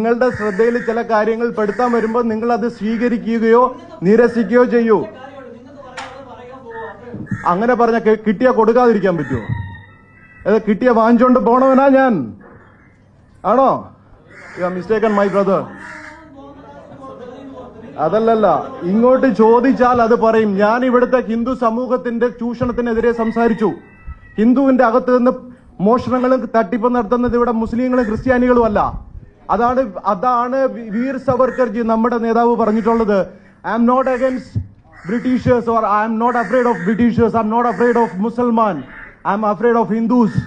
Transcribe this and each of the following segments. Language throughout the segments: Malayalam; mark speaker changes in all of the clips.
Speaker 1: നിങ്ങളുടെ ശ്രദ്ധയിൽ ചില കാര്യങ്ങൾ പെടുത്താൻ വരുമ്പോൾ നിങ്ങൾ അത് സ്വീകരിക്കുകയോ നിരസിക്കുകയോ ചെയ്യൂ. അങ്ങനെ പറഞ്ഞ കിട്ടിയ കൊടുക്കാതിരിക്കാൻ പറ്റുമോ? അത് കിട്ടിയ വാങ്ങിച്ചോണ്ട് പോണവനാ ഞാൻ. ആണോ? You are mistaken my brother അതല്ലല്ല ഇങ്ങോട്ട് ചോദിച്ചാൽ അത് പറയും. ഞാൻ ഇവിടുത്തെ ഹിന്ദു സമൂഹത്തിന്റെ ചൂഷണത്തിനെതിരെ സംസാരിച്ചു. ഹിന്ദുവിന്റെ അകത്ത് നിന്ന് മോഷണങ്ങളും തട്ടിപ്പ് നടത്തുന്നത് ഇവിടെ മുസ്ലിങ്ങളും ക്രിസ്ത്യാനികളും അല്ല. അതാണ് അതാണ് വീർ സവർക്കർജി നമ്മുടെ നേതാവ് പറഞ്ഞിട്ടുള്ളത്. I am not against Britishers or I am not afraid of Britishers I am not afraid of Musalman I am afraid of Hindus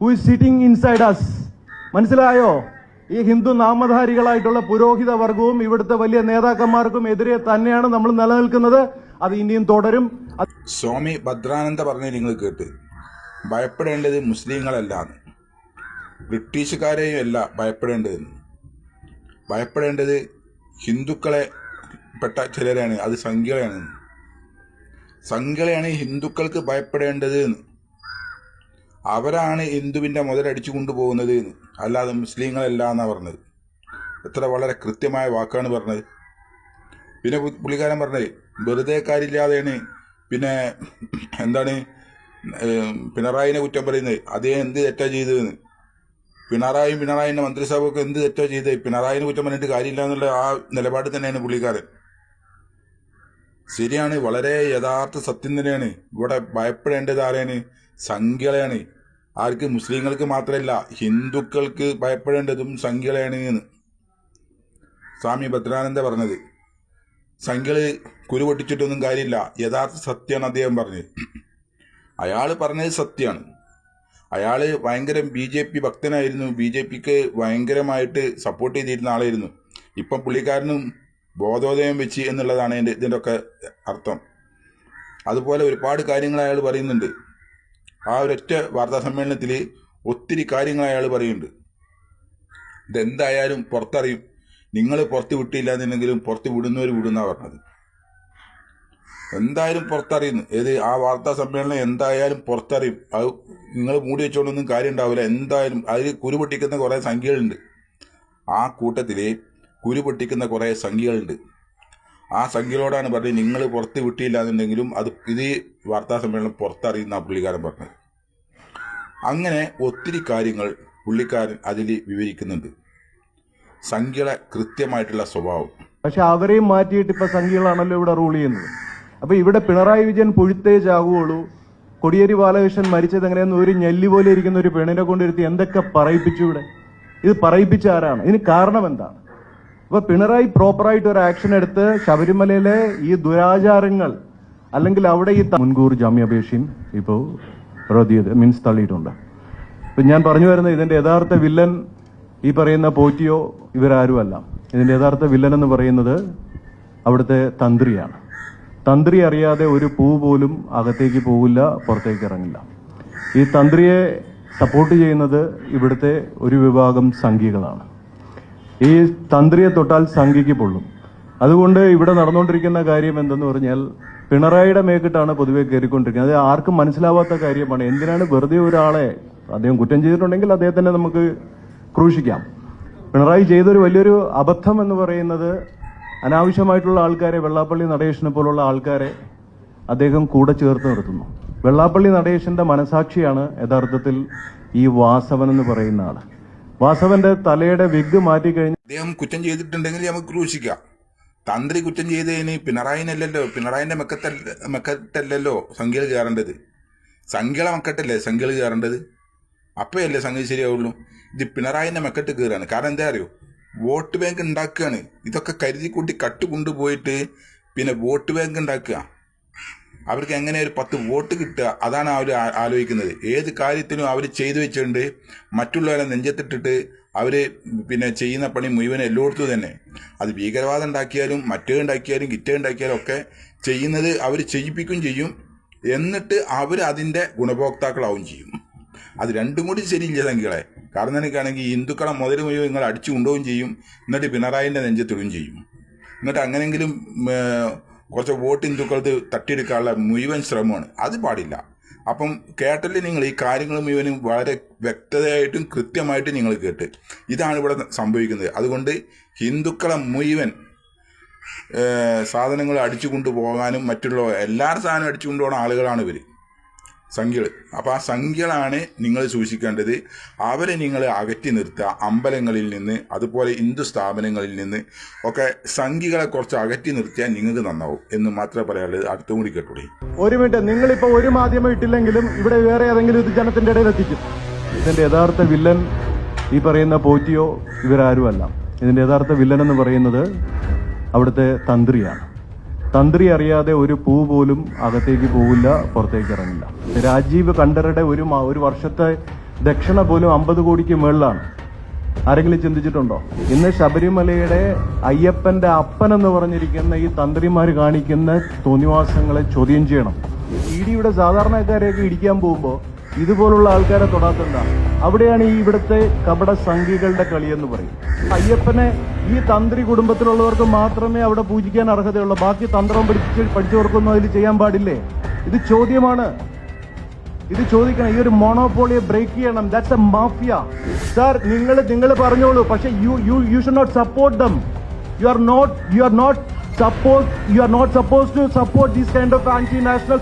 Speaker 1: who is sitting inside us മനസ്സിലായോ? ഈ ഹിന്ദു നാമധാരികളായിട്ടുള്ള പുരോഹിത വർഗവും ഇവിടുത്തെ വലിയ നേതാക്കന്മാർക്കും എതിരെ തന്നെയാണ് നമ്മൾ നിലനിൽക്കുന്നത്. അത് ഇനിയും തുടരും.
Speaker 2: സ്വാമി ഭദ്രാനന്ദ പറഞ്ഞ നിങ്ങൾ കേട്ട്. ഭയപ്പെടേണ്ടത് മുസ്ലിങ്ങളല്ലാന്ന്. ബ്രിട്ടീഷുകാരെയും അല്ല ഭയപ്പെടേണ്ടതെന്ന്. ഭയപ്പെടേണ്ടത് ഹിന്ദുക്കളെ പെട്ട ചിലരാണ് അത് സംഖ്യകളെയാണ്. സംഖ്യകളെയാണ് ഹിന്ദുക്കൾക്ക് ഭയപ്പെടേണ്ടത്. എന്ന് അവരാണ് ഹിന്ദുവിന്റെ മുതലടിച്ചു കൊണ്ടുപോകുന്നത് എന്ന് അല്ലാതെ മുസ്ലിങ്ങളല്ല എന്നാണ് പറഞ്ഞത്. എത്ര വളരെ കൃത്യമായ വാക്കാണ് പറഞ്ഞത്. പിന്നെ പുള്ളിക്കാരൻ പറഞ്ഞത് വെറുതെ കാര്യമില്ലാതെയാണ്. പിന്നെ എന്താണ് പിണറായിനെ കുറ്റം പറയുന്നത്. അദ്ദേഹം എന്ത് തെറ്റാ ചെയ്തതെന്ന്. പിണറായിയും പിണറായിന്റെ മന്ത്രിസഭയൊക്കെ എന്ത് തെറ്റോ ചെയ്ത്? പിണറായിനെ കുറ്റം പറഞ്ഞിട്ട് കാര്യമില്ല എന്നുള്ള ആ നിലപാട് തന്നെയാണ് പുള്ളിക്കാരൻ. ശരിയാണ് വളരെ യഥാർത്ഥ സത്യം തന്നെയാണ്. ഇവിടെ ഭയപ്പെടേണ്ടത് ആരെയാണ് സംഖ്യകളെയാണ്. ആർക്ക്? മുസ്ലിങ്ങൾക്ക് മാത്രമല്ല ഹിന്ദുക്കൾക്ക് ഭയപ്പെടേണ്ടതും സംഖ്യകളെയാണ് എന്ന്. സ്വാമി ഭദ്രാനന്ദ പറഞ്ഞത്. സംഖ്യകൾ കുരു പൊട്ടിച്ചിട്ടൊന്നും കാര്യമില്ല. യഥാർത്ഥ സത്യമാണ് അദ്ദേഹം പറഞ്ഞത്. അയാൾ പറഞ്ഞത് സത്യമാണ്. അയാൾ ഭയങ്കര ബി ജെ പി ഭക്തനായിരുന്നു. ബി ജെ പിക്ക് ഭയങ്കരമായിട്ട് സപ്പോർട്ട് ചെയ്തിരുന്ന ആളായിരുന്നു. ഇപ്പം പുള്ളിക്കാരനും ബോധോദയം വെച്ച് എന്നുള്ളതാണ് എന്റെ ഇതിന്റെ ഒക്കെ അർത്ഥം. അതുപോലെ ഒരുപാട് കാര്യങ്ങൾ അയാൾ പറയുന്നുണ്ട്. ആ ഒരൊറ്റ വാർത്താ സമ്മേളനത്തിൽ ഒത്തിരി കാര്യങ്ങൾ അയാൾ പറയുന്നുണ്ട്. ഇതെന്തായാലും പുറത്തറിയും. നിങ്ങൾ പുറത്ത് വിട്ടില്ല എന്നുണ്ടെങ്കിലും പുറത്ത് വിടുന്നവർ വിടുന്ന പറഞ്ഞത്. എന്തായാലും പുറത്തറിയുന്നു. ഏത് ആ വാർത്താ സമ്മേളനം എന്തായാലും പുറത്തറിയും. അത് നിങ്ങൾ മൂടി വെച്ചുകൊണ്ടൊന്നും കാര്യം ഉണ്ടാവില്ല. എന്തായാലും അതിൽ കുരു പൊട്ടിക്കുന്ന കുറേ സംഖ്യകളുണ്ട്. ആ കൂട്ടത്തിൽ കുരു പൊട്ടിക്കുന്ന കുറേ സംഖ്യകളുണ്ട്. ആ സംഖ്യകളോടാണ് പറഞ്ഞത് നിങ്ങൾ പുറത്ത് വിട്ടിയില്ലാന്നുണ്ടെങ്കിലും അത് ഇത് വാർത്താ സമ്മേളനം പുറത്തറിയുന്ന പുള്ളിക്കാരൻ പറഞ്ഞത്. അങ്ങനെ ഒത്തിരി കാര്യങ്ങൾ പുള്ളിക്കാരൻ അതിൽ വിവരിക്കുന്നുണ്ട്. സംഖ്യയുടെ കൃത്യമായിട്ടുള്ള സ്വഭാവം.
Speaker 1: പക്ഷെ അവരെയും മാറ്റിയിട്ട് ഇപ്പൊ സംഖ്യകളാണല്ലോ ഇവിടെ റൂൾ ചെയ്യുന്നത്. അപ്പൊ ഇവിടെ പിണറായി വിജയൻ പുഴുത്തേ ചാകുകയുള്ളൂ കൊടിയേരി ബാലകൃഷ്ണൻ മരിച്ചത് എങ്ങനെയെന്ന് ഒരു ഞെല്ലി പോലെ ഇരിക്കുന്ന ഒരു പെണ്ണിനെ കൊണ്ടിരുത്തി എന്തൊക്കെ പറയിപ്പിച്ചു ഇവിടെ? ഇത് പറയിപ്പിച്ച ആരാണ്? ഇതിന് കാരണം എന്താണ്? അപ്പൊ പിണറായി പ്രോപ്പറായിട്ട് ഒരു ആക്ഷൻ എടുത്ത് ശബരിമലയിലെ ഈ ദുരാചാരങ്ങൾ അല്ലെങ്കിൽ അവിടെ ഈ മുൻകൂർ ജാമ്യാപേക്ഷയും ഇപ്പോ റദ്ദ് മീൻസ് തള്ളിയിട്ടുണ്ട്. ഇപ്പൊ ഞാൻ പറഞ്ഞു വരുന്നത് ഇതിന്റെ യഥാർത്ഥ വില്ലൻ ഈ പറയുന്ന പോറ്റിയോ ഇവരാരുമല്ല. ഇതിന്റെ യഥാർത്ഥ വില്ലൻ എന്ന് പറയുന്നത് അവിടുത്തെ തന്ത്രിയാണ്. തന്ത്രി അറിയാതെ ഒരു പൂ പോലും അകത്തേക്ക് പോകില്ല പുറത്തേക്ക് ഇറങ്ങില്ല. ഈ തന്ത്രിയെ സപ്പോർട്ട് ചെയ്യുന്നത് ഇവിടുത്തെ ഒരു വിഭാഗം സംഘികളാണ്. ഈ തന്ത്രിയെ തൊട്ടാൽ സംഘിക്ക് പൊള്ളും. അതുകൊണ്ട് ഇവിടെ നടന്നുകൊണ്ടിരിക്കുന്ന കാര്യം എന്തെന്ന് പറഞ്ഞാൽ പിണറായിയുടെ മേക്കിട്ടാണ് പൊതുവെ കയറിക്കൊണ്ടിരിക്കുന്നത്. അത് ആർക്കും മനസ്സിലാവാത്ത കാര്യമാണ്. എന്തിനാണ് വെറുതെ ഒരാളെ അദ്ദേഹം കുറ്റം ചെയ്തിട്ടുണ്ടെങ്കിൽ അദ്ദേഹത്തിനെ നമുക്ക് ക്രൂശിക്കാം. പിണറായി ചെയ്തൊരു വലിയൊരു അബദ്ധം എന്ന് പറയുന്നത് അനാവശ്യമായിട്ടുള്ള ആൾക്കാരെ വെള്ളാപ്പള്ളി നടേശനെ പോലുള്ള ആൾക്കാരെ അദ്ദേഹം കൂടെ ചേർത്ത് നിർത്തുന്നു. വെള്ളാപ്പള്ളി നടേശന്റെ മനസാക്ഷിയാണ് യഥാർത്ഥത്തിൽ ഈ വാസവൻ എന്ന് പറയുന്ന ആൾ. വാസവന്റെ തലയുടെ വിഗ് മാറ്റിക്കഴിഞ്ഞ്
Speaker 2: അദ്ദേഹം കുറ്റം ചെയ്തിട്ടുണ്ടെങ്കിൽ നമുക്ക് ക്രൂശിക്കാം. തന്ത്രി കുറ്റം ചെയ്തതിന് പിണറായിനല്ലല്ലോ പിണറായിന്റെ മെക്കത്തല്ല മെക്കത്തല്ലല്ലോ സംഖ്യകൾ കയറേണ്ടത്. സംഖ്യകളെ മക്കട്ടല്ലേ സംഖ്യകൾ കയറേണ്ടത്? അപ്പോഴല്ലേ സംഖ്യ ശരിയാവുള്ളൂ. ഇത് പിണറായിന്റെ മെക്കട്ട് കയറാണ്. കാരണം എന്താ അറിയോ? വോട്ട് ബാങ്ക് ഉണ്ടാക്കുകയാണ്. ഇതൊക്കെ കരുതി കൂട്ടി കട്ട് കൊണ്ടുപോയിട്ട് പിന്നെ വോട്ട് ബാങ്ക് ഉണ്ടാക്കുക. അവർക്ക് എങ്ങനെ ഒരു പത്ത് വോട്ട് കിട്ടുക? അതാണ് അവർ ആലോചിക്കുന്നത്. ഏത് കാര്യത്തിനും അവർ ചെയ്തു വെച്ചിട്ടുണ്ട്. മറ്റുള്ളവരെ നെഞ്ചത്തിട്ടിട്ട് അവർ പിന്നെ ചെയ്യുന്ന പണി മുഴുവൻ എല്ലായിടത്തും തന്നെ. അത് ഭീകരവാദം ഉണ്ടാക്കിയാലും മറ്റേ ഉണ്ടാക്കിയാലും കിറ്റേ ഉണ്ടാക്കിയാലും ഒക്കെ ചെയ്യുന്നത് അവർ ചെയ്യിപ്പിക്കുകയും ചെയ്യും. എന്നിട്ട് അവർ അതിന്റെ ഗുണഭോക്താക്കളാവും ചെയ്യും. അത് രണ്ടും കൂടി ശരിയില്ല സംഖ്യകളെ കാരണം എനിക്കാണെങ്കിൽ ഹിന്ദുക്കളെ മുതൽ മുഴുവൻ നിങ്ങൾ അടിച്ചു കൊണ്ടുപോകും ചെയ്യും. എന്നിട്ട് പിണറായിന്റെ നെഞ്ചത്തിടുകയും ചെയ്യും. എന്നിട്ട് അങ്ങനെങ്കിലും കുറച്ച് വോട്ട് ഹിന്ദുക്കൾക്ക് തട്ടിയെടുക്കാനുള്ള മുഴുവൻ ശ്രമമാണ്. അത് പാടില്ല. അപ്പം കേട്ടല്ലേ നിങ്ങൾ ഈ കാര്യങ്ങൾ മുഴുവനും വളരെ വ്യക്തതയായിട്ടും കൃത്യമായിട്ടും നിങ്ങൾ കേട്ട്. ഇതാണ് ഇവിടെ സംഭവിക്കുന്നത്. അതുകൊണ്ട് ഹിന്ദുക്കളെ മുഴുവൻ സാധനങ്ങൾ അടിച്ചു കൊണ്ടുപോകാനും മറ്റുള്ള എല്ലാ സാധനം അടിച്ചു കൊണ്ടുപോകുന്ന ആളുകളാണ് ഇവർ സംഖ്യകൾ അപ്പോൾ ആ സംഖ്യകളാണ് നിങ്ങൾ സൂക്ഷിക്കേണ്ടത്. അവരെ നിങ്ങൾ അകറ്റി നിർത്തുക. അമ്പലങ്ങളിൽ നിന്ന് അതുപോലെ ഹിന്ദു സ്ഥാപനങ്ങളിൽ നിന്ന് ഒക്കെ സംഖ്യകളെ കുറച്ച് അകറ്റി നിർത്തിയാൽ നിങ്ങൾക്ക് നന്നാവും എന്ന് മാത്രമേ പറയാനുള്ളത് അടുത്തും കൂടി കേട്ടോളി.
Speaker 1: ഒരു മിനിറ്റ്. നിങ്ങളിപ്പോ ഒരു മാധ്യമം ഇട്ടില്ലെങ്കിലും ഇവിടെ വേറെ ഏതെങ്കിലും ഇത് ജനത്തിന്റെ ഇടയിൽ എത്തിക്കും. ഇതിന്റെ യഥാർത്ഥ വില്ലൻ ഈ പറയുന്ന പോറ്റിയോ ഇവരാരുമല്ല. ഇതിന്റെ യഥാർത്ഥ വില്ലൻ എന്ന് പറയുന്നത് അവിടുത്തെ തന്ത്രിയാണ്. തന്ത്രി അറിയാതെ ഒരു പൂ പോലും അകത്തേക്ക് പോവില്ല പുറത്തേക്ക് ഇറങ്ങില്ല. രാജീവ് കണ്ടറുടെ ഒരു ഒരു വർഷത്തെ ദക്ഷിണ പോലും അമ്പത് കോടിക്ക് മുകളിലാണ് ആരെങ്കിലും ചിന്തിച്ചിട്ടുണ്ടോ? ഇന്ന് ശബരിമലയുടെ അയ്യപ്പന്റെ അപ്പൻ എന്ന് പറഞ്ഞിരിക്കുന്ന ഈ തന്ത്രിമാർ കാണിക്കുന്ന തോന്നിവാസങ്ങളെ ചോദ്യം ചെയ്യണം. ഇ ഡിയുടെ സാധാരണക്കാരെയൊക്കെ ഇടിക്കാൻ പോകുമ്പോൾ ഇതുപോലുള്ള ആൾക്കാരെ തൊടാത്തെന്താ? അവിടെയാണ് ഈ ഇവിടുത്തെ കപട സംഘികളുടെ കളി എന്ന് പറയും അയ്യപ്പനെ ഈ തന്ത്രി കുടുംബത്തിലുള്ളവർക്ക് മാത്രമേ അവിടെ പൂജിക്കാൻ അർഹതയുള്ളൂ. ബാക്കി തന്ത്രം പഠിച്ച് പഠിച്ചവർക്കൊന്നും അതിൽ ചെയ്യാൻ പാടില്ലേ? ഇത് ചോദ്യമാണ്. ഇത് ചോദിക്കണം. ഈ ഒരു മോണോപോളിയെ ബ്രേക്ക് ചെയ്യണം. ദാറ്റ്സ് എ മാഫിയ സാർ നിങ്ങൾ നിങ്ങൾ പറഞ്ഞോളൂ. പക്ഷേ you you you should not support them you are not you are not suppose you are not suppose to support these kind of anti national